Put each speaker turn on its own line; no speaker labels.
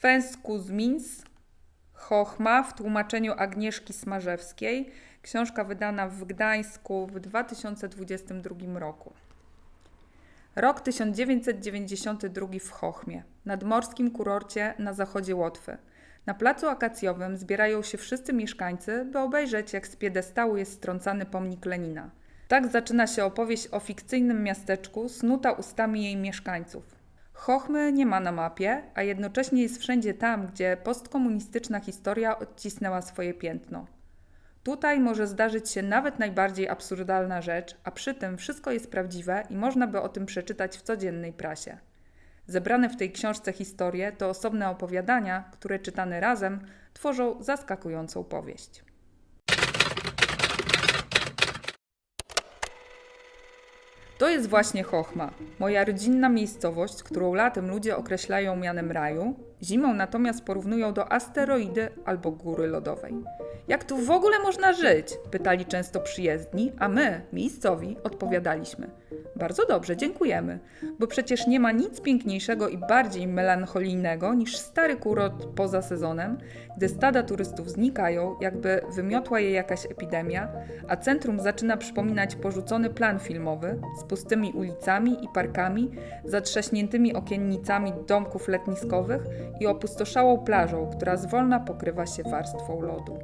Svensku Zmins, Chochma w tłumaczeniu Agnieszki Smarzewskiej. Książka wydana w Gdańsku w 2022 roku. Rok 1992 w Chochmie, nadmorskim kurorcie na zachodzie Łotwy. Na placu akacjowym zbierają się wszyscy mieszkańcy, by obejrzeć, jak z piedestału jest strącany pomnik Lenina. Tak zaczyna się opowieść o fikcyjnym miasteczku, snuta ustami jej mieszkańców. Chochmy nie ma na mapie, a jednocześnie jest wszędzie tam, gdzie postkomunistyczna historia odcisnęła swoje piętno. Tutaj może zdarzyć się nawet najbardziej absurdalna rzecz, a przy tym wszystko jest prawdziwe i można by o tym przeczytać w codziennej prasie. Zebrane w tej książce historie to osobne opowiadania, które czytane razem tworzą zaskakującą powieść. To jest właśnie Chochma, moja rodzinna miejscowość, którą latem ludzie określają mianem raju, zimą natomiast porównują do asteroidy albo góry lodowej. Jak tu w ogóle można żyć? Pytali często przyjezdni, a my, miejscowi, odpowiadaliśmy. Bardzo dobrze, dziękujemy, bo przecież nie ma nic piękniejszego i bardziej melancholijnego niż stary kurort poza sezonem, gdy stada turystów znikają, jakby wymiotła je jakaś epidemia, a centrum zaczyna przypominać porzucony plan filmowy z pustymi ulicami i parkami, zatrzaśniętymi okiennicami domków letniskowych i opustoszałą plażą, która zwolna pokrywa się warstwą lodu.